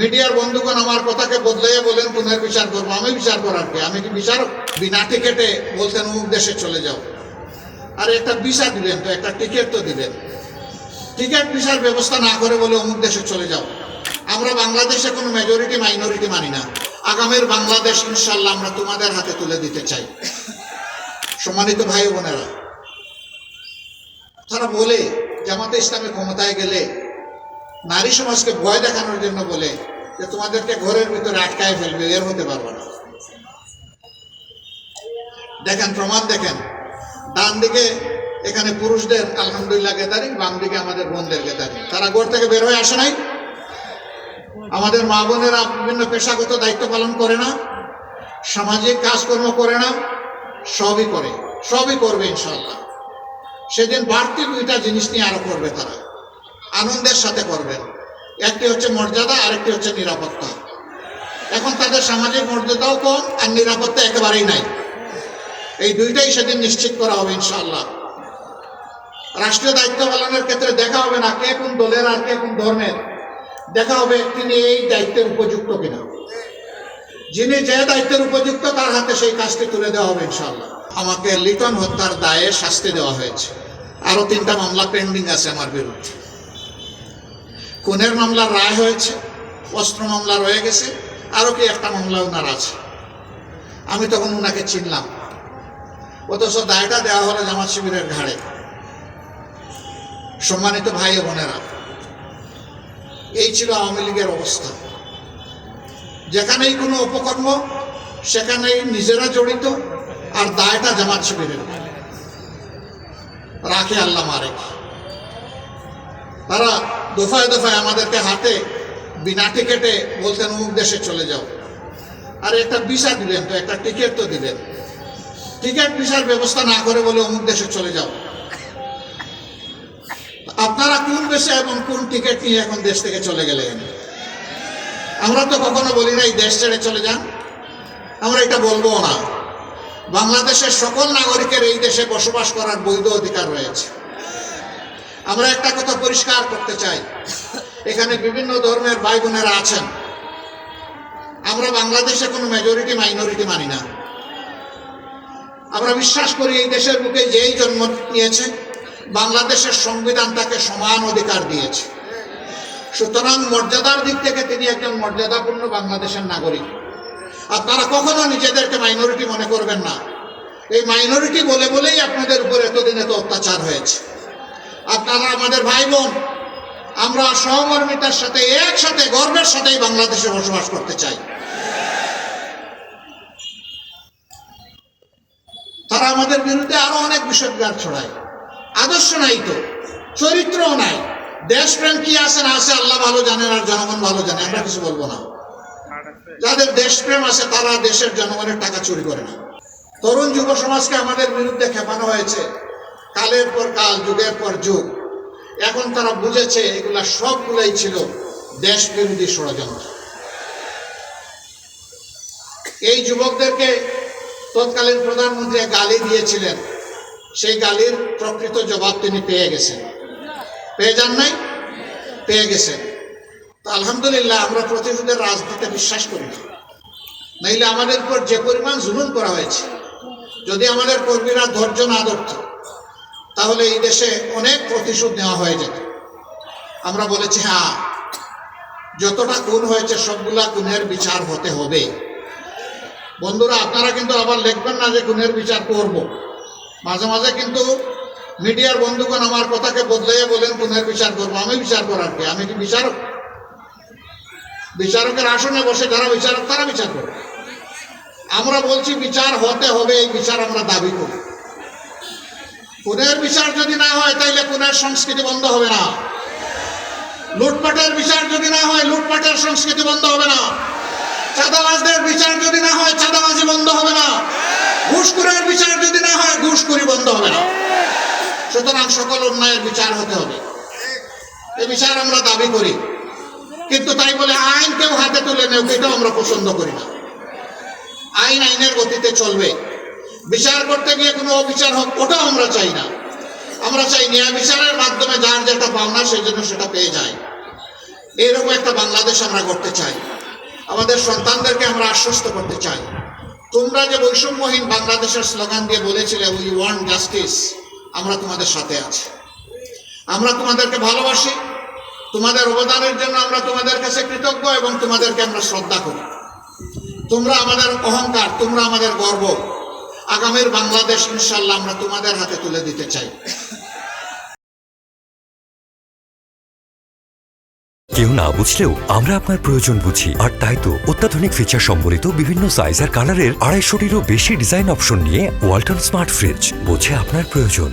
মিডিয়ার বন্ধুগণ আমার কথাকে বদলাইয়া বলেন পুনর বিচার করব। আমি বিচার করার কে? আমি কি বিচারক বিনা টিকেটে বলতেন অমুক দেশে চলে যাও। আর একটা ভিসা দিলেন তো, একটা টিকিট তো দিলেন। টিকিট ভিসার ব্যবস্থা না করে বলে অমুক দেশে চলে যাও। আমরা বাংলাদেশে কোনো মেজরিটি মাইনরিটি মানি না। আগামীর বাংলাদেশ, ইনশাল্লাহ, আমরা তোমাদের হাতে তুলে দিতে চাই। সম্মানিত ভাই বোনেরা, তারা বলে, জামাতে ইসলামী ক্ষমতায় গেলে নারী সমাজকে ভয় দেখানোর জন্য বলে যে তোমাদেরকে ঘরের ভিতরে আটকায় ফেলবে, এর হতে পারব না। দেখেন, প্রমাণ দেখেন। ডান দিকে এখানে পুরুষদের, আলহামদুলিল্লাহ গেদারি বাম দিকে আমাদের বোনদের গেদারি তারা ঘর থেকে বের হয়ে আসে নাই? আমাদের মা বোনেরা বিভিন্ন পেশাগত দায়িত্ব পালন করে না, সামাজিক কাজকর্ম করে না, সবই করে। সবই করবে ইনশাল্লাহ সেদিন বাড়তি দুইটা জিনিস নিয়ে আরও করবে তারা। আনন্দের সাথে করবেন একটি হচ্ছে মর্যাদা, আরেকটি হচ্ছে নিরাপত্তা। এখন তাদের সামাজিক মর্যাদাও কম আর নিরাপত্তা একেবারেই নাই। এই দুইটাই সেদিন নিশ্চিত করা হবে, ইনশাআল্লাহ। রাষ্ট্রীয় দায়িত্ব পালনের ক্ষেত্রে দেখা হবে না কে কোন দলের আর কে কোন ধর্মের। দেখা হবে তিনি এই দায়িত্বের উপযুক্ত কিনা। যিনি যে দায়িত্বের উপযুক্ত, তার হাতে সেই কাজটি তুলে দেওয়া হবে, ইনশাআল্লাহ। আমাকে লিটন হত্যার দায়ে শাস্তি দেওয়া হয়েছে। আরও তিনটা মামলা পেন্ডিং আছে আমার বিরুদ্ধে। খুনের মামলার রায় হয়েছে, অস্ত্র মামলা রয়ে গেছে, আরও কি একটা মামলা ওনার আছে। আমি তখন ওনাকে চিনলাম। অথচ দায়টা দেওয়া হলো জামাত শিবিরের ঘাড়ে। সম্মানিত ভাই বোনেরা, এই ছিল আওয়ামী লীগের অবস্থা। যেখানেই কোনো উপকর্ম সেখানেই নিজেরা জড়িত আর দায়টা জামাত শিবিরের। রাখে আল্লাহ মারে তারা দফায় দফায় আমাদেরকে হাতে বিনা টিকেটে বলতেন, অমুক দেশে চলে যাও। আর একটা ভিসা দিলেন তো, একটা টিকিট তো দিলেন। টিকিট ভিসার ব্যবস্থা না করে বলে অমুক দেশে চলে যাও। আপনারা কোন দেশে এবং কোন টিকিট নিয়ে এখন দেশ থেকে চলে গেলেন? আমরা তো কখনো বলি না এই দেশ ছেড়ে চলে যান। আমরা এটা বলব না। বাংলাদেশের সকল নাগরিকের এই দেশে বসবাস করার বৈধ অধিকার রয়েছে। আমরা একটা কথা পরিষ্কার করতে চাই। এখানে বিভিন্ন ধর্মের ভাই বোনেরা আছেন। আমরা বাংলাদেশে কোনো মেজরিটি মাইনরিটি মানি না। আমরা বিশ্বাস করি এই দেশের বুকে যেই জন্ম নিয়েছে, বাংলাদেশের সংবিধান তাকে সমান অধিকার দিয়েছে। সুতরাং মর্যাদার দিক থেকে তিনি একজন মর্যাদাপূর্ণ বাংলাদেশের নাগরিক। আর তারা কখনো নিজেদেরকে মাইনরিটি মনে করবেন না। এই মাইনরিটি বলে বলেই আপনাদের উপর এতদিন এত অত্যাচার হয়েছে। আপনারা আমাদের ভাই বোন, আমরা সহমর্মিতার সাথে, একসাথে, গর্বের সাথেই বাংলাদেশে বসবাস করতে চাই। তারা আমাদের বিরুদ্ধে আরও অনেক বিষয়গার ছড়ায়। আদর্শ নাই তো, চরিত্রও নাই। দেশপ্রেম কি আছে না আছে আল্লাহ ভালো জানেন আর জনগণ ভালো জানে, আমরা কিছু বলব না। যাদের দেশপ্রেম আছে তারা দেশের জনগণের টাকা চুরি করে না। তরুণ যুব সমাজকে আমাদের বিরুদ্ধে খেপানো হয়েছে। কালের পর কাল, যুগের পর যুগ। এখন তারা বুঝেছে এগুলা সবগুলাই ছিল দেশ বিরোধী ষড়যন্ত্র। এই যুবকদেরকে তৎকালীন প্রধানমন্ত্রী গালি দিয়েছিলেন। সেই গালির প্রকৃত জবাব তিনি পেয়ে গেছেন। পেয়ে যান নাই? পেয়ে গেছেন। তো আলহামদুলিল্লাহ, আমরা প্রতিশোধের রাজনীতিতে বিশ্বাস করি না। নাইলে আমাদের উপর যে পরিমাণ জুলুম করা হয়েছে, যদি আমাদের কর্মীরা ধৈর্য না ধরত তাহলে এই দেশে অনেক প্রতিশোধ নেওয়া হয়ে যেত। আমরা বলেছি হ্যাঁ যতটা গুণ হয়েছে সবগুলা গুণের বিচার হতে হবে। বন্ধুরা, আপনারা কিন্তু আবার লিখবেন না যে গুণের বিচার করব। মাঝে মাঝে কিন্তু মিডিয়ার বন্ধুগণ আমার কথাকে বদলাইয়া বলেন গুণের বিচার করব, আমি বিচার করার কি? আমি কি বিচারক? বিচারকের আসনে বসে যারা বিচারক, তারা বিচার করবে। আমরা বলছি, বিচার হতে হবে, এই বিচার আমরা দাবি করি। খুনের বিচার যদি না হয়, তাইলে খুনের সংস্কৃতি বন্ধ হবে না। লুটপাটের বিচার যদি না হয়, লুটপাটের সংস্কৃতি বন্ধ হবে না। চাঁদাবাজদের বিচার যদি না হয়, চাঁদাবাজি বন্ধ হবে না। ঘুষখুরের বিচার যদি না হয়, ঘুষখুরি বন্ধ হবে না। সুতরাং সকল অন্যায়ের বিচার হতে হবে। এ বিচার আমরা দাবি করি। কিন্তু তাই বলে আইন কেউ হাতে তুলে নেও, এটাও আমরা পছন্দ করি না। আইন আইনের গতিতে চলবে। বিচার করতে গিয়ে কোনো অবিচার হোক, ওটাও আমরা চাই না। আমরা চাই ন্যায় বিচারের মাধ্যমে যার যেটা পাওনা সেই জন্য সেটা পেয়ে যায়। এরকম একটা বাংলাদেশ আমরা করতে চাই। আমাদের সন্তানদেরকে আমরা আশ্বস্ত করতে চাই। তোমরা যে বৈষম্যহীন বাংলাদেশের স্লোগান দিয়ে বলেছিলে উই ওয়ান্ট জাস্টিস আমরা তোমাদের সাথে আছি। আমরা তোমাদেরকে ভালোবাসি। তোমাদের অবদানের জন্য আমরা তোমাদের কাছে কৃতজ্ঞ এবং তোমাদেরকে আমরা শ্রদ্ধা করি। তোমরা আমাদের অহংকার, তোমরা আমাদের গর্ব আগামীর বাংলাদেশ ইনশাল্লাহ আমরা তোমাদের হাতে তুলে দিতে চাই। কেউ না বুঝলেও আমরা আপনার প্রয়োজন বুঝি। আর তাই তো অত্যাধুনিক ফিচার সম্বলিত বিভিন্ন সাইজ আর কালারের আড়াইশোটিরও বেশি ডিজাইন অপশন নিয়ে ওয়ালটন স্মার্ট ফ্রিজ বোঝে আপনার প্রয়োজন।